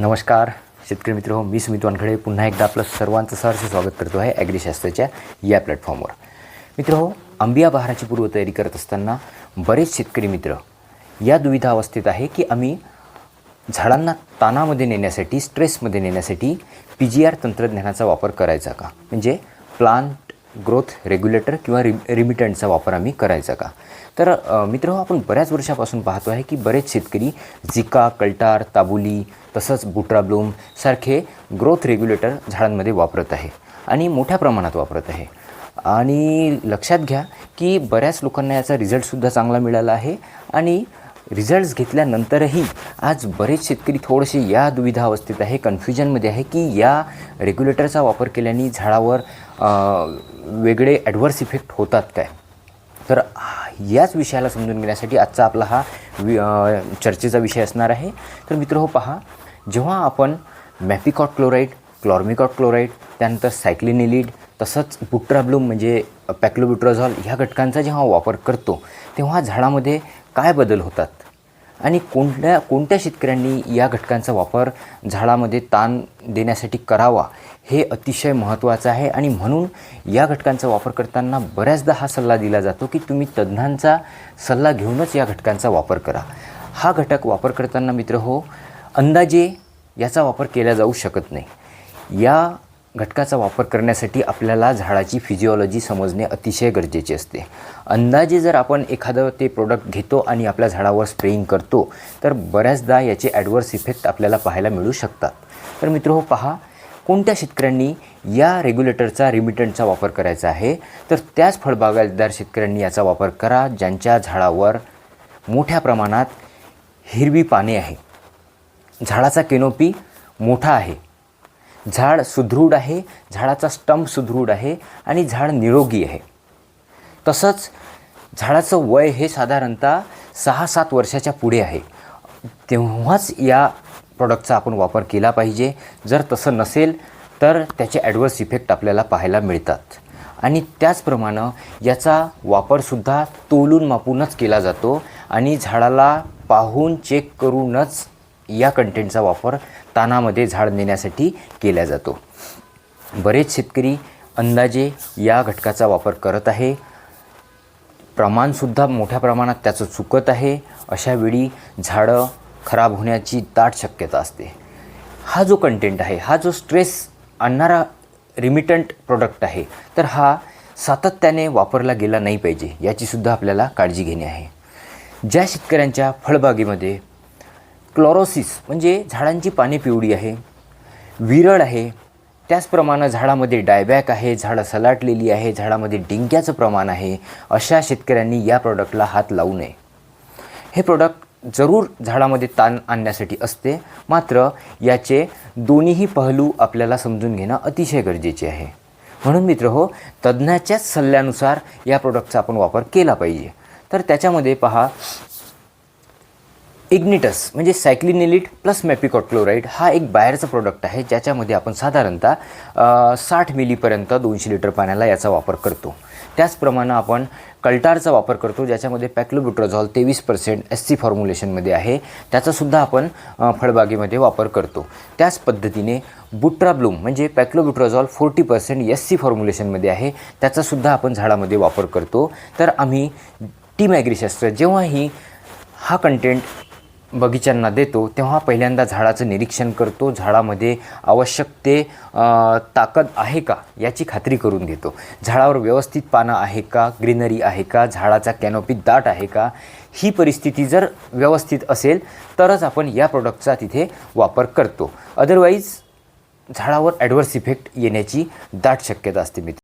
नमस्कार शेतकरी मित्र हो मी सुमित वानखडे. पुन्हा एकदा आपलं सर्वांचं सहर्ष स्वागत करतो आहे ॲग्रीशास्त्राच्या या प्लॅटफॉर्मवर मित्र हो आंबिया बहाराची पूर्वतयारी करत असताना बरेच शेतकरी मित्र या दुविधा अवस्थेत आहे की आम्ही झाडांना ताणामध्ये नेण्यासाठी स्ट्रेसमध्ये नेण्यासाठी पी जी आर तंत्रज्ञानाचा वापर करायचा का? म्हणजे प्लान ग्रोथ रेग्युलेटर किंवा रि रिमिटंटचा वापर आम्ही करायचा का? तर मित्र हो, आपण बऱ्याच वर्षापासून पाहतो आहे की बरेच शेतकरी झिका कल्टार ताबुली तसंच बुट्राब्लूम सारखे ग्रोथ रेग्युलेटर झाडांमध्ये वापरत आहे आणि मोठ्या प्रमाणात वापरत आहे. आणि लक्षात घ्या की बऱ्याच लोकांना याचा रिझल्टसुद्धा चांगला मिळाला आहे आणि रिझल्ट्स घेतल्यानंतरही आज बरेच शेतकरी थोडेसे या दुविधा अवस्थेत आहे कन्फ्युजनमध्ये आहे की या रेग्युलेटरचा वापर केल्याने झाडावर वेगळे ॲडव्हर्स इफेक्ट होतात काय? तर याच विषयाला समजून घेण्यासाठी आजचा आपला हा वि चर्चेचा विषय असणार आहे. तर मित्र हो पहा जेव्हा आपण मॅपिकॉट क्लोराईड क्लॉर्मिकॉट क्लोराईड त्यानंतर सायक्लिनिलीड तसंच बुट्राब्लूम म्हणजे पॅक्लोब्युट्राझॉल ह्या घटकांचा जेव्हा वापर करतो तेव्हा झाडामध्ये काय बदल होतात? आणि कोणत्या कोणत्या शेतकऱ्यांनी या घटकांचा वापर झाडामध्ये ताण देण्यासाठी करावा हे अतिशय महत्त्वाचं आहे. आणि म्हणून या घटकांचा वापर करताना बऱ्याचदा हा सल्ला दिला जातो की तुम्ही तज्ज्ञांचा सल्ला घेऊनच या घटकांचा वापर करा. हा घटक वापर करताना मित्र हो अंदाजे याचा वापर केला जाऊ शकत नाही. या घटकाचा वापर करण्यासाठी आपल्याला झाडाची फिजिओलॉजी समजणे अतिशय गरजेचे असते. अंदाजे जर आपण एखादं ते प्रोडक्ट घेतो आणि आपल्या झाडावर स्प्रेइंग करतो तर बऱ्याचदा याचे ॲडवर्स इफेक्ट आपल्याला पाहायला मिळू शकतात. तर मित्र हो पहा कोणत्या शेतकऱ्यांनी या रेग्युलेटरचा रिमिटंटचा वापर करायचा आहे? तर त्याच फळबागायतदार शेतकऱ्यांनी याचा वापर करा ज्यांच्या झाडावर मोठ्या प्रमाणात हिरवी पाने आहे झाडाचा केनोपी मोठा आहे. झाड सुदृढ आहे झाडाचा स्टंप सुदृढ आहे आणि झाड निरोगी आहे. तसंच झाडाचं वय हे साधारणतः सहा सात वर्षाच्या पुढे आहे. तेव्हाच या प्रॉडक्टचा आपण वापर केला पाहिजे. जर तसं नसेल तर त्याचे ॲडव्हर्स इफेक्ट आपल्याला पाहायला मिळतात. आणि त्याचप्रमाणे याचा वापरसुद्धा तोलून मापूनच केला जातो आणि झाडाला पाहून चेक करूनच या कंटेंटचा वापर तानामध्ये झाड नेण्यासाठी केला जातो. बरेच शेतकरी अंदाजे या घटकाचा वापर करत आहे. प्रमाणसुद्धा मोठ्या प्रमाणात त्याचं चुकत आहे. अशा वेळी झाडं खराब होण्याची दाट शक्यता असते. हा जो कंटेंट आहे हा जो स्ट्रेस आणणारा रिमिटंट प्रोडक्ट आहे तर हा सातत्याने वापरला गेला नाही पाहिजे याचीसुद्धा आपल्याला काळजी घेणे आहे. ज्या शेतकऱ्यांच्या फळबागेमध्ये क्लॉरोसिस म्हणजे झाडांची पाने पिवळी आहे विरळ आहे त्याचप्रमाणे झाडामध्ये डायबॅक आहे झाडं सलाटलेली आहे झाडामध्ये डिंक्याचं प्रमाण आहे अशा शेतकऱ्यांनी या प्रॉडक्टला हात लावू नये. हे प्रोडक्ट जरूर झाडामध्ये ताण आणण्यासाठी असते मात्र याचे दोन्हीही पहलू आपल्याला समजून घेणं अतिशय गरजेचे आहे. म्हणून मित्र हो तज्ज्ञाच्याच सल्ल्यानुसार या प्रोडक्टचा आपण वापर केला पाहिजे. तर त्याच्यामध्ये पहा इग्निटस म्हणजे सायक्लिनिलिट प्लस मॅपिकॉट क्लोराईड हा एक बाहेरचा प्रोडक्ट आहे ज्याच्यामध्ये आपण साधारणतः साठ मिलीपर्यंत दोनशे लिटर पाण्याला याचा वापर करतो. त्याचप्रमाणे आपण कल्टारचा वापर करतो ज्याच्यामध्ये पॅक्लोब्युट्राझॉल तेवीस पर्सेंट एस सी फॉर्म्युलेशनमध्ये आहे. त्याचासुद्धा आपण फळबागेमध्ये वापर करतो. त्याच पद्धतीने बुट्राब्लूम म्हणजे paclobutrazol forty percent S C फॉर्म्युलेशनमध्ये आहे. त्याचासुद्धा आपण झाडामध्ये वापर करतो. तर आम्ही टीम ॲग्रिशास्त्र जेव्हाही हा कंटेंट बगीच्यांना देतो तेव्हा पहिल्यांदा झाडाचं निरीक्षण करतो. झाडामध्ये आवश्यक ते ताकद आहे का याची खात्री करून घेतो. झाडावर व्यवस्थित पानं आहे का ग्रीनरी आहे का झाडाचा कॅनोपी दाट आहे का ही परिस्थिती जर व्यवस्थित असेल तरच आपण या प्रोडक्टचा तिथे वापर करतो. अदरवाईज झाडावर ॲडव्हर्स इफेक्ट येण्याची दाट शक्यता असते मित्र